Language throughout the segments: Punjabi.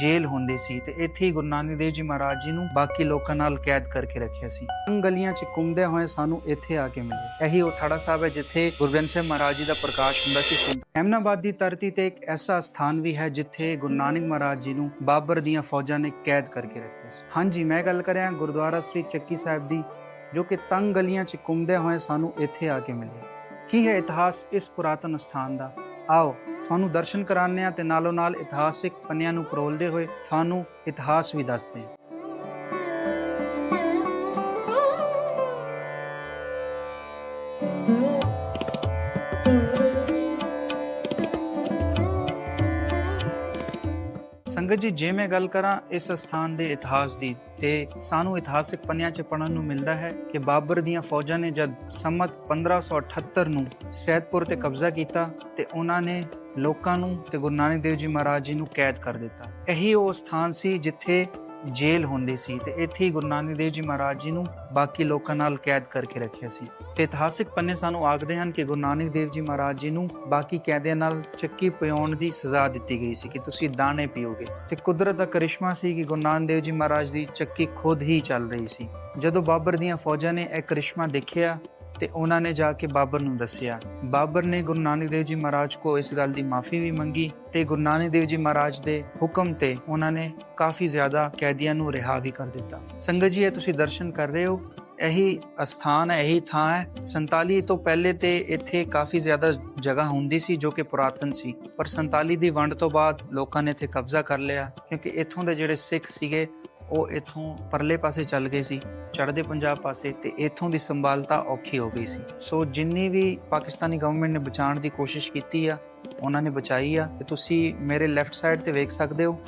ਜੇਲ੍ਹ ਹੁੰਦੀ ਸੀ ਤੇ ਇੱਥੇ ਹੀ ਗੁਰੂ ਨਾਨਕ ਦੇਵ ਜੀ ਮਹਾਰਾਜ ਜੀ ਨੂੰ ਬਾਕੀ ਲੋਕਾਂ ਨਾਲ ਕੈਦ ਕਰਕੇ ਰੱਖਿਆ ਸੀ। ਅੰਗ ਗਲੀਆਂ 'ਚ ਘੁੰਮਦੇ ਹੋਏ ਸਾਨੂੰ ਇੱਥੇ ਆ ਕੇ ਮਿਲੇ। ਇਹੀ ਉਹ ਥੜਾ ਸਾਹਿਬ ਹੈ ਜਿੱਥੇ ਗੁਰੂ ਗ੍ਰੰਥ ਸਾਹਿਬ ਮਹਾਰਾਜ ਜੀ ਦਾ ਪ੍ਰਕਾਸ਼ ਹੁੰਦਾ ਸੀ। ਸੁਣ- ਦੀ ਧਰਤੀ ਤੇ ਇੱਕ ਐਸਾ ਸਥਾਨ ਵੀ ਹੈ ਜਿੱਥੇ ਗੁਰੂ ਨਾਨਕ ਮਹਾਰਾਜ ਜੀ ਨੂੰ ਬਾਬਰ ਦੀਆਂ ਫੌਜਾਂ ਨੇ ਕੈਦ ਕਰਕੇ ਰੱਖਿਆ ਸੀ। ਹਾਂਜੀ, ਮੈਂ ਗੱਲ ਕਰਿਆ ਗੁਰਦੁਆਰਾ ਸ੍ਰੀ ਚੱਕੀ ਸਾਹਿਬ ਦੀ, ਜੋ ਕਿ ਤੰਗ ਗਲੀਆਂ 'ਚ ਘੁੰਮਦੇ ਹੋਏ ਸਾਨੂੰ ਇੱਥੇ ਆ ਕੇ ਮਿਲੇ। ਕੀ ਹੈ ਇਤਿਹਾਸ ਇਸ ਪੁਰਾਤਨ ਸਥਾਨ ਦਾ? ਆਓ। ਤੁਹਾਨੂੰ ਦਰਸ਼ਨ ਕਰਾਉਂਦੇ ਆ ਤੇ ਨਾਲੋਂ ਨਾਲ ਇਤਿਹਾਸਿਕ ਪੰਨਿਆਂ ਨੂੰ ਪਰੋਲਦੇ ਹੋਏ ਤੁਹਾਨੂੰ ਇਤਿਹਾਸ ਵੀ ਦੱਸਦੇ ਹਾਂ। ਸੰਗਤ ਜੀ, ਜੇ ਮੈਂ ਗੱਲ ਕਰਾਂ ਇਸ ਸਥਾਨ ਦੇ ਇਤਿਹਾਸ ਦੀ, ਤੇ ਸਾਨੂੰ ਇਤਿਹਾਸਿਕ ਪੰਨਿਆਂ 'ਚ ਪੜਨ ਨੂੰ ਮਿਲਦਾ ਹੈ ਕਿ ਬਾਬਰ ਦੀਆਂ ਫੌਜਾਂ ਨੇ ਜਦ ਸੰਮਤ 1578 ਨੂੰ ਸੈਦਪੁਰ ਤੇ ਕਬਜ਼ਾ ਕੀਤਾ ਤੇ ਉਹਨਾਂ ਨੇ ਲੋਕਾਂ ਨੂੰ ਤੇ ਗੁਰੂ ਨਾਨਕ ਦੇਵ ਜੀ ਮਹਾਰਾਜ ਜੀ ਨੂੰ ਕੈਦ ਕਰ ਦਿੱਤਾ। ਇਹੀ ਉਹ ਸਥਾਨ ਸੀ ਜਿੱਥੇ ਜੇਲ੍ਹ ਹੁੰਦੀ ਸੀ ਤੇ ਇੱਥੇ ਹੀ ਗੁਰੂ ਨਾਨਕ ਦੇਵ ਜੀ ਮਹਾਰਾਜ ਜੀ ਨੂੰ ਬਾਕੀ ਲੋਕਾਂ ਨਾਲ ਕੈਦ ਕਰਕੇ ਰੱਖਿਆ ਸੀ। ਤੇ ਇਤਿਹਾਸਿਕ ਪੰਨੇ ਸਾਨੂੰ ਆਖਦੇ ਹਨ ਕਿ ਗੁਰੂ ਨਾਨਕ ਦੇਵ ਜੀ ਮਹਾਰਾਜ ਜੀ ਨੂੰ ਬਾਕੀ ਕੈਦੀਆਂ ਨਾਲ ਚੱਕੀ ਪਿਉਣ ਦੀ ਸਜ਼ਾ ਦਿੱਤੀ ਗਈ ਸੀ ਕਿ ਤੁਸੀਂ ਦਾਣੇ ਪੀਓਗੇ। ਤੇ ਕੁਦਰਤ ਦਾ ਕਰਿਸ਼ਮਾ ਸੀ ਕਿ ਗੁਰੂ ਨਾਨਕ ਦੇਵ ਜੀ ਮਹਾਰਾਜ ਦੀ ਚੱਕੀ ਖੁਦ ਹੀ ਚੱਲ ਰਹੀ ਸੀ। ਜਦੋਂ ਬਾਬਰ ਦੀਆਂ ਫੌਜਾਂ ਨੇ ਇਹ ਕਰਿਸ਼ਮਾ ਦੇਖਿਆ ਤੇ ਉਹਨਾਂ ਨੇ ਜਾ ਕੇ ਬਾਬਰ ਨੂੰ ਦੱਸਿਆ। ਬਾਬਰ ਨੇ ਗੁਰੂ ਨਾਨਕ ਦੇਵ ਜੀ ਮਹਾਰਾਜ ਕੋ ਇਸ ਗੱਲ ਦੀ ਮਾਫੀ ਵੀ ਮੰਗੀ ਤੇ ਗੁਰੂ ਨਾਨਕ ਦੇਵ ਜੀ ਮਹਾਰਾਜ ਦੇ ਹੁਕਮ ਤੇ ਉਹਨਾਂ ਨੇ ਕਾਫੀ ਜ਼ਿਆਦਾ ਕੈਦੀਆਂ ਨੂੰ ਰਿਹਾ ਵੀ ਕਰ ਦਿੱਤਾ। ਸੰਗਤ ਜੀ, ਇਹ ਤੁਸੀਂ ਦਰਸ਼ਨ ਕਰ ਰਹੇ ਹੋ? ਇਹੀ ਅਸਥਾਨ ਹੈ, ਇਹੀ ਥਾਂ ਹੈ। 47 ਤੋਂ ਪਹਿਲੇ ਤੇ ਇੱਥੇ ਕਾਫੀ ਜ਼ਿਆਦਾ ਜਗ੍ਹਾ ਹੁੰਦੀ ਸੀ ਜੋ ਕਿ ਪੁਰਾਤਨ ਸੀ। ਪਰ 47 ਦੀ ਵੰਡ ਤੋਂ ਬਾਅਦ ਲੋਕਾਂ ਨੇ ਇੱਥੇ ਕਬਜ਼ਾ ਕਰ ਲਿਆ ਕਿਉਂਕਿ ਇੱਥੋਂ ਦੇ ਜਿਹੜੇ ਸਿੱਖ ਸੀਗੇ ਉਹ ਇੱਥੋਂ ਪਰਲੇ ਪਾਸੇ ਚੱਲ ਗਏ ਸੀ, ਚੜ੍ਹਦੇ ਪੰਜਾਬ ਪਾਸੇ ਤੇ ਇੱਥੋਂ ਦੀ ਸੰਭਾਲਤਾ ਔਖੀ ਹੋ ਗਈ ਸੀ। ਸੋ ਜਿੰਨੀ ਵੀ ਪਾਕਿਸਤਾਨੀ ਗਵਰਨਮੈਂਟ ਨੇ ਬਚਾਉਣ ਦੀ ਕੋਸ਼ਿਸ਼ ਕੀਤੀ ਆ, ਉਹਨਾਂ ਨੇ ਬਚਾਈ ਆ ਤੇ ਤੁਸੀਂ ਮੇਰੇ ਲੈਫਟ ਸਾਈਡ ਤੇ ਵੇਖ ਸਕਦੇ ਹੋ।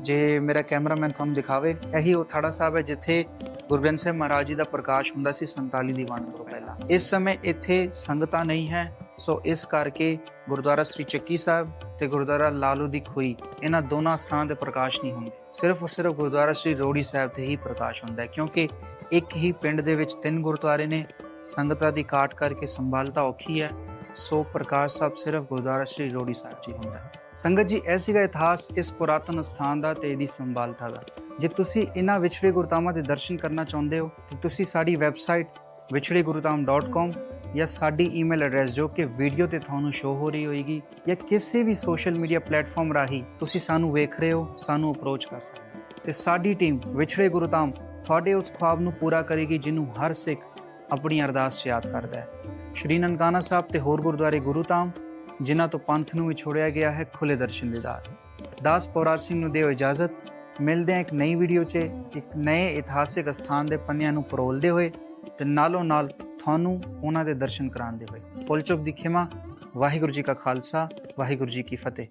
ਜੇ ਮੇਰਾ ਕੈਮਰਾਮੈਨ ਤੁਹਾਨੂੰ ਦਿਖਾਵੇ, ਇਹੀ ਉਹ ਥੜਾ ਸਾਹਿਬ ਹੈ ਜਿੱਥੇ ਗੁਰੂ ਗ੍ਰੰਥ ਸਾਹਿਬ ਮਹਾਰਾਜ ਜੀ ਦਾ ਪ੍ਰਕਾਸ਼ ਹੁੰਦਾ ਸੀ 47 ਦੀ ਵੰਡ ਤੋਂ ਪਹਿਲਾਂ। ਇਸ ਸਮੇਂ ਇੱਥੇ ਸੰਗਤਾਂ ਨਹੀਂ ਹੈ ਸੋ ਇਸ ਕਰਕੇ ਗੁਰਦੁਆਰਾ ਸ੍ਰੀ ਚੱਕੀ ਸਾਹਿਬ ਤੇ ਗੁਰਦੁਆਰਾ ਲਾਲੂ ਦੀ ਖੋਈ ਇਹਨਾਂ ਦੋਨਾਂ ਸਥਾਨਾਂ ਤੇ ਪ੍ਰਕਾਸ਼ ਨਹੀਂ ਹੁੰਦੇ। ਸਿਰਫ ਔਰ ਸਿਰਫ ਗੁਰਦੁਆਰਾ ਸ੍ਰੀ ਰੋੜੀ ਸਾਹਿਬ ਤੇ ਹੀ ਪ੍ਰਕਾਸ਼ ਹੁੰਦਾ ਹੈ, ਕਿਉਂਕਿ ਇੱਕ ਹੀ ਪਿੰਡ ਦੇ ਵਿੱਚ ਤਿੰਨ ਗੁਰਦੁਆਰੇ ਨੇ, ਸੰਗਤਾਂ ਦੀ ਕਾਟ ਕਰਕੇ ਸੰਭਾਲਤਾ ਔਖੀ ਹੈ, ਸੋ ਪ੍ਰਕਾਸ਼ ਸਾਹਿਬ ਸਿਰਫ ਗੁਰਦੁਆਰਾ ਸ੍ਰੀ ਰੋੜੀ ਸਾਹਿਬ 'ਚ ਹੀ ਹੁੰਦਾ ਹੈ। ਸੰਗਤ ਜੀ, ਇਹ ਸੀਗਾ ਇਤਿਹਾਸ ਇਸ ਪੁਰਾਤਨ ਸਥਾਨ ਦਾ ਤੇ ਇਹਦੀ ਸੰਭਾਲਤਾ ਦਾ। ਜੇ ਤੁਸੀਂ ਇਹਨਾਂ ਵਿਛੜੇ ਗੁਰਧਾਮਾਂ ਦੇ ਦਰਸ਼ਨ ਕਰਨਾ ਚਾਹੁੰਦੇ ਹੋ, ਤਾਂ ਤੁਸੀਂ ਸਾਡੀ ਵੈਬਸਾਈਟ ਵਿਛੜੇਗੁਰਧਾਮ.com ਜਾਂ ਸਾਡੀ ਈਮੇਲ ਐਡਰੈਸ ਜੋ ਕਿ ਵੀਡੀਓ ਤੇ ਤੁਹਾਨੂੰ ਸ਼ੋ ਹੋ ਰਹੀ ਹੋਏਗੀ ਜਾਂ ਕਿਸੇ ਵੀ ਸੋਸ਼ਲ ਮੀਡੀਆ ਪਲੇਟਫਾਰਮ ਰਾਹੀਂ ਤੁਸੀਂ ਸਾਨੂੰ ਵੇਖ ਰਹੇ ਹੋ, ਸਾਨੂੰ ਅਪਰੋਚ ਕਰ ਸਕਦੇ ਹੋ। ਤੇ ਸਾਡੀ ਟੀਮ ਵਿਛੜੇ ਗੁਰੂ ਧਾਮ ਤੁਹਾਡੇ ਉਸ ਖੁਆਬ ਨੂੰ ਪੂਰਾ ਕਰੇਗੀ ਜਿਹਨੂੰ ਹਰ ਸਿੱਖ ਆਪਣੀ ਅਰਦਾਸ 'ਚ ਯਾਦ ਕਰਦਾ ਹੈ। ਸ਼੍ਰੀ ਨਨਕਾਣਾ ਸਾਹਿਬ ਤੇ ਹੋਰ ਗੁਰਦੁਆਰੇ ਗੁਰੂ ਧਾਮ ਜਿਨ੍ਹਾਂ ਤੋਂ ਪੰਥ ਨੂੰ ਵੀ ਛੋੜਿਆ ਗਿਆ ਹੈ ਖੁੱਲੇ ਦਰਸ਼ਨ ਦੀਦਾਰ ਦਾਸ ਪੌਰਾਜ ਸਿੰਘ ਨੂੰ ਦਿਓ ਇਜਾਜ਼ਤ। ਮਿਲਦੇ ਹਾਂ ਇੱਕ ਨਈ ਵੀਡੀਓ 'ਚ, ਇੱਕ ਨਏ ਇਤਿਹਾਸਿਕ ਸਥਾਨ ਦੇ ਪੰਨਿਆਂ ਨੂੰ ਪਰੋਲਦੇ ਹੋਏ। ਤੇ ਨਾਲੋਂ ਨਾਲ ਤੁਹਾਨੂੰ ਉਹਨਾਂ ਦੇ ਦਰਸ਼ਨ ਕਰਾਉਂਦੇ ਹੋਏ। ਪੁੱਲ ਚੁੱਕ ਦੀ ਖਿਮਾ, ਵਾਹਿਗੁਰੂ ਜੀ ਕਾ ਖਾਲਸਾ, ਵਾਹਿਗੁਰੂ ਜੀ ਕੀ ਫਤਿਹ।